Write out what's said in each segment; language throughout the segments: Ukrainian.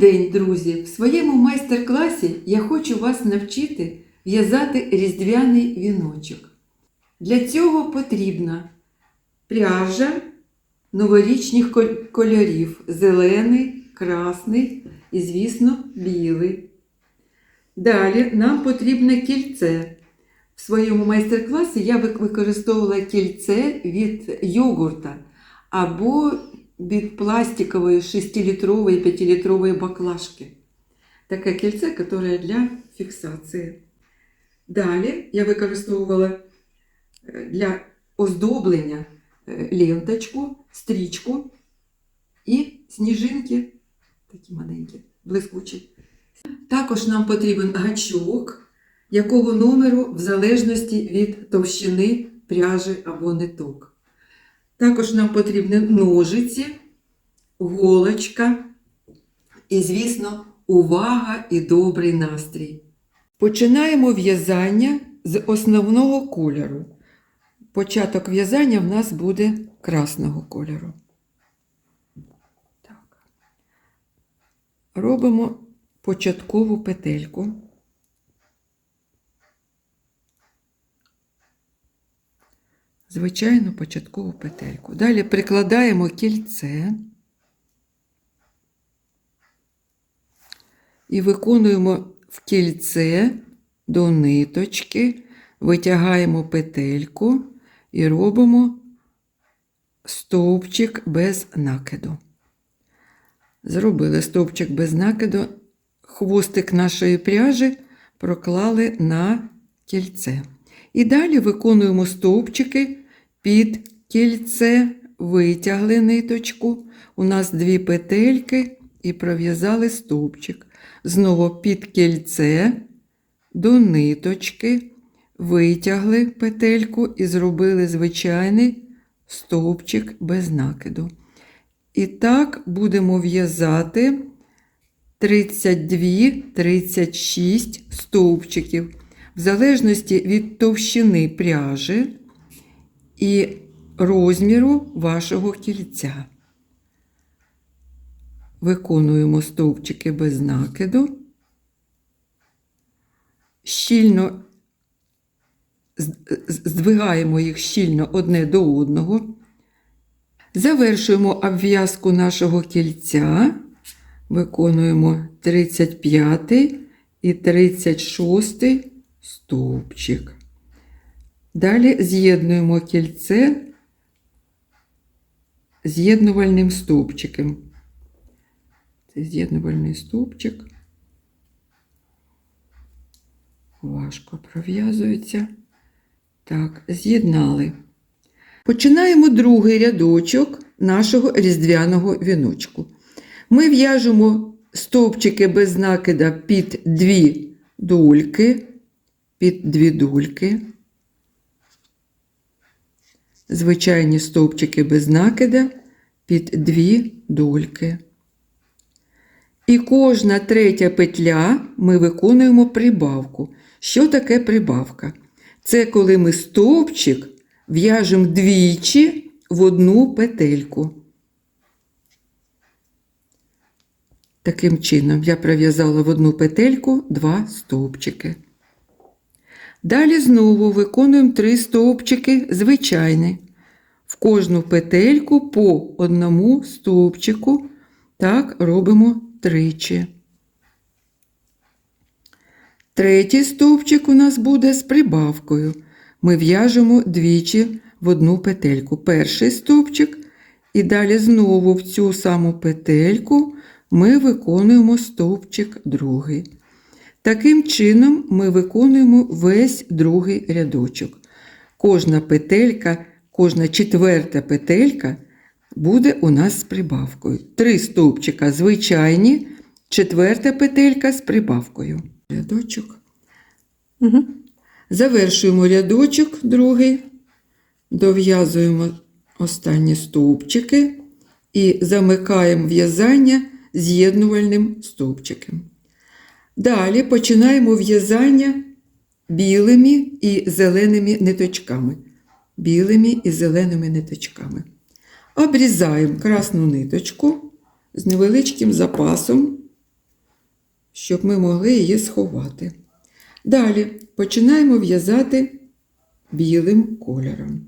День, друзі! В своєму майстер-класі я хочу вас навчити в'язати різдвяний віночок. Для цього потрібна пряжа новорічних кольорів: зелений, красний і, звісно, білий. Далі нам потрібне кільце. В своєму майстер-класі я використовувала кільце від йогурта або від пластикової 6-літрової 5-літрової баклажки. Таке кільце, яке для фіксації. Далі я використовувала е, для оздоблення е, ленточку, стрічку і сніжинки, такі маленькі, блискучі. Також нам потрібен гачок, якого номеру в залежності від товщини пряжі або ниток. Також нам потрібні ножиці, голочка і, звісно, увага і добрий настрій. Починаємо в'язання з основного кольору. Початок в'язання в нас буде красного кольору. Так. Робимо початкову петельку. Звичайну початкову петельку. Далі прикладаємо кільце і виконуємо в кільце до ниточки, витягаємо петельку і робимо стовпчик без накиду. Зробили стовпчик без накиду, хвостик нашої пряжі проклали на кільце. І далі виконуємо стовпчики під кільце, витягли ниточку. У нас дві петельки і пров'язали стовпчик. Знову під кільце до ниточки, витягли петельку і зробили звичайний стовпчик без накиду. І так будемо в'язати 32-36 стовпчиків в залежності від товщини пряжі і розміру вашого кільця. Виконуємо стовпчики без накиду, щільно здвигаємо їх щільно одне до одного. Завершуємо обв'язку нашого кільця, виконуємо 35 і 36 стовпчик. Далі з'єднуємо кільце з'єднувальним стовпчиком. Це з'єднувальний стовпчик. Важко пров'язується. Так, з'єднали. Починаємо другий рядочок нашого різдвяного віночку. Ми в'яжемо стовпчики без накида під дві дольки, під дві дольки. Звичайні стовпчики без накида під дві дольки. І кожна третя петля ми виконуємо прибавку. Що таке прибавка? Це коли ми стовпчик в'яжемо двічі в одну петельку. Таким чином я пров'язала в одну петельку два стовпчики. Далі знову виконуємо три стовпчики звичайні. В кожну петельку по одному стовпчику. Так робимо тричі. Третій стовпчик у нас буде з прибавкою. Ми в'яжемо двічі в одну петельку. Перший стовпчик, і далі знову в цю саму петельку ми виконуємо стовпчик другий. Таким чином ми виконуємо весь другий рядочок. Кожна петелька, кожна четверта петелька буде у нас з прибавкою. Три стовпчика звичайні, четверта петелька з прибавкою. Рядочок. Угу. Завершуємо рядочок другий, дов'язуємо останні стовпчики і замикаємо в'язання з'єднувальним стовпчиком. Далі починаємо в'язання білими і зеленими ниточками. Білими і зеленими ниточками. Обрізаємо красну ниточку, з невеличким запасом, щоб ми могли її сховати. Далі починаємо в'язати білим кольором.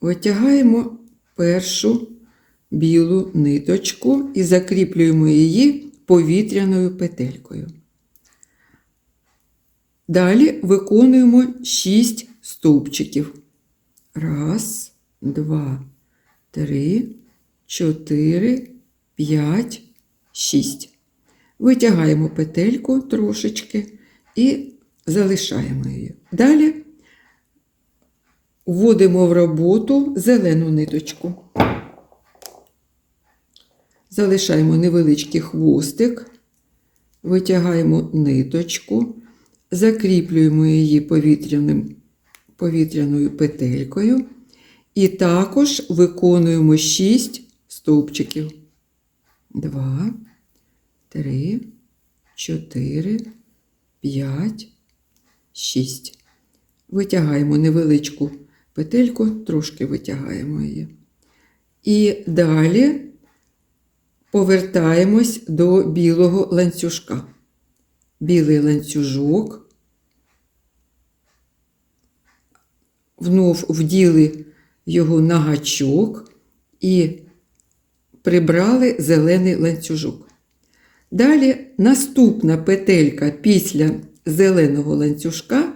Витягаємо першу білу ниточку і закріплюємо її повітряною петелькою. Далі виконуємо 6 стовпчиків. Раз, два, три, чотири, п'ять, шість. Витягаємо петельку трошечки і залишаємо її. Далі вводимо в роботу зелену ниточку. Залишаємо невеличкий хвостик, витягаємо ниточку, закріплюємо її повітряним, повітряною петелькою і також виконуємо 6 стовпчиків. 2, 3, 4, 5, 6. Витягаємо невеличку петельку, трошки витягаємо її. І далі повертаємось до білого ланцюжка. Білий ланцюжок. Внов вділи його на гачок і прибрали зелений ланцюжок. Далі наступна петелька після зеленого ланцюжка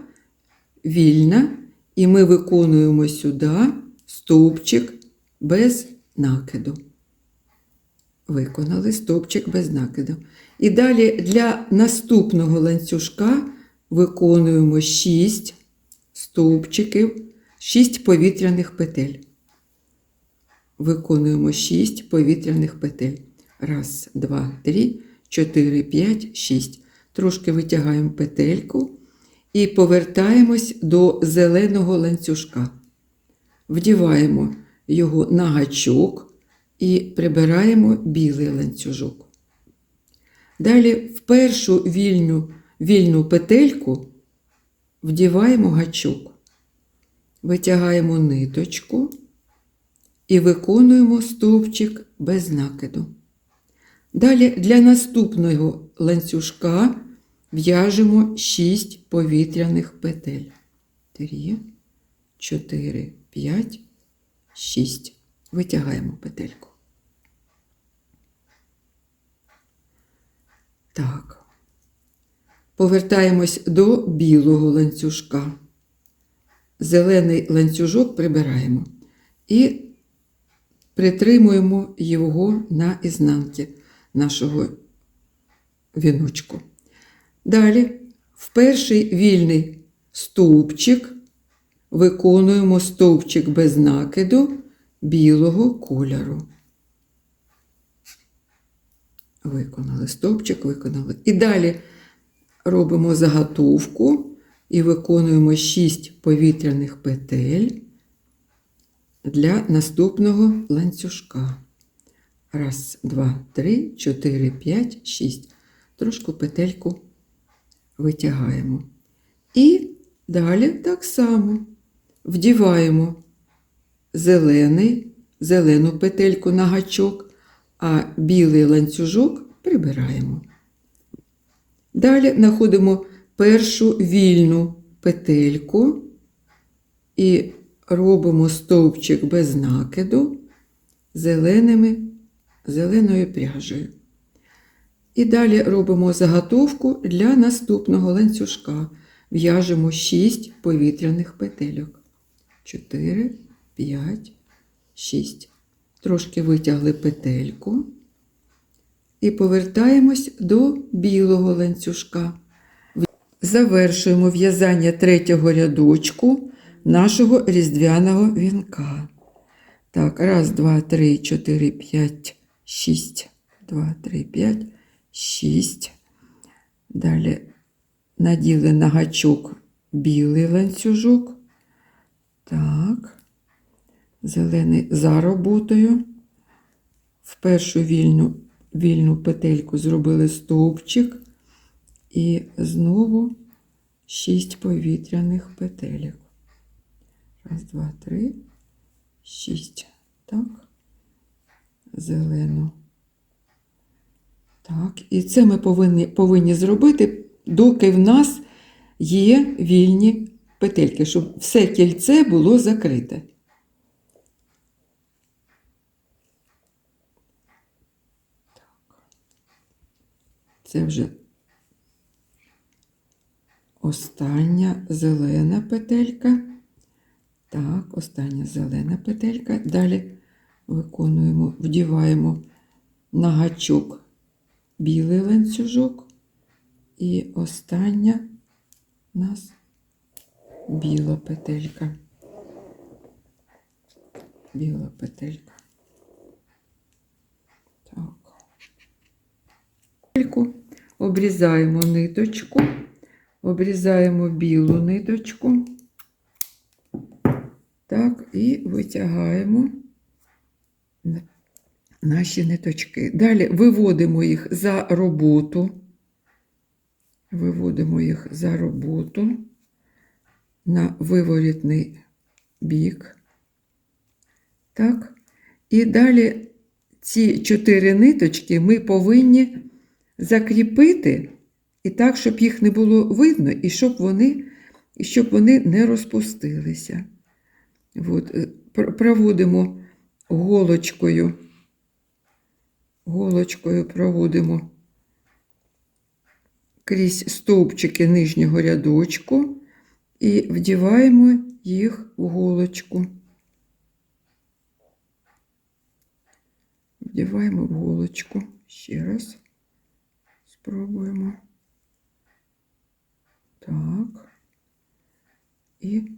вільна, і ми виконуємо сюди стовпчик без накиду. Виконали стовпчик без накиду. І далі для наступного ланцюжка виконуємо 6 стовпчиків, 6 повітряних петель. Виконуємо 6 повітряних петель. Раз, два, три, чотири, п'ять, шість. Трошки витягаємо петельку і повертаємось до зеленого ланцюжка. Вдіваємо його на гачок і прибираємо білий ланцюжок. Далі в першу вільну, вільну петельку вдіваємо гачок, витягаємо ниточку і виконуємо стовпчик без накиду. Далі для наступного ланцюжка в'яжемо 6 повітряних петель. 3, 4, 5, 6. Витягаємо петельку. Так. Повертаємось до білого ланцюжка. Зелений ланцюжок прибираємо і притримуємо його на ізнанки нашого віночку. Далі в перший вільний стовпчик виконуємо стовпчик без накиду білого кольору. Виконали стовпчик, виконали. І далі робимо заготовку і виконуємо 6 повітряних петель для наступного ланцюжка. Раз, два, три, чотири, п'ять, шість. Трошку петельку витягаємо. І далі так само вдіваємо зелений, зелену петельку на гачок, а білий ланцюжок прибираємо. Далі знаходимо першу вільну петельку і робимо стовпчик без накиду зеленими, зеленою пряжею. І далі робимо заготовку для наступного ланцюжка. В'яжемо 6 повітряних петельок. 4, 5, 6. Трошки витягли петельку. І повертаємось до білого ланцюжка. Завершуємо в'язання третього рядочку нашого різдвяного вінка. Так, раз, два, три, чотири, п'ять, шість. Два, три, п'ять, шість. Далі наділи на гачок білий ланцюжок. Так, зелений за роботою. В першу вільну, вільну петельку зробили стовпчик. І знову шість повітряних петелек. Раз, два, три, 6. Так. Зелену. Так. І це ми повинні, повинні зробити, доки в нас є вільні петельки, щоб все кільце було закрите. Це вже остання зелена петелька. Так, остання зелена петелька. Далі виконуємо, вдіваємо на гачок білий ланцюжок. І остання у нас біла петелька. Біла петелька. Так. Петельку обрізаємо ниточку, обрізаємо білу ниточку. Так, і витягаємо наші ниточки. Далі виводимо їх за роботу. Виводимо їх за роботу на виворітний бік. Так. І далі ці чотири ниточки ми повинні закріпити і так, щоб їх не було видно, і щоб вони, і щоб вони не розпустилися. От, е, проводимо голочкою, голочкою проводимо крізь стовпчики нижнього рядочку і вдіваємо їх в голочку. Вдіваємо в голочку. Ще раз спробуємо. Так. І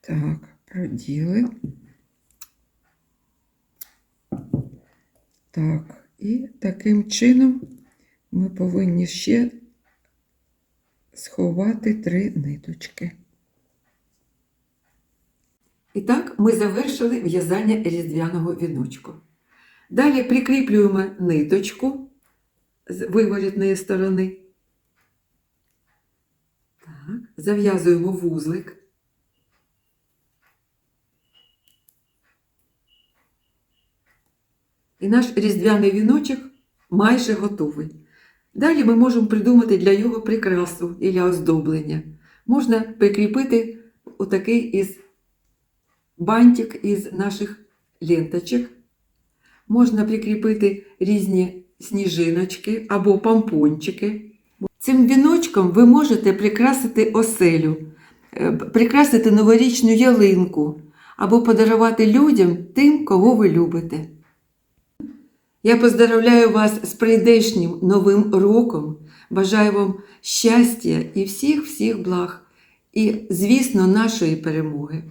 так, проділи. Так, і таким чином ми повинні ще сховати три ниточки. І так ми завершили в'язання різдвяного віночку. Далі прикріплюємо ниточку з виворітної сторони. Так, зав'язуємо вузлик. І наш різдвяний віночок майже готовий. Далі ми можемо придумати для його прикрасу і для оздоблення. Можна прикріпити отакий із бантик із наших ленточок. Можна прикріпити різні сніжиночки або помпончики. Цим віночком ви можете прикрасити оселю, е, прикрасити новорічну ялинку або подарувати людям тим, кого ви любите. Я поздравляю вас з прийдешнім новим роком. Бажаю вам щастя і всіх-всіх благ, і, звісно, нашої перемоги.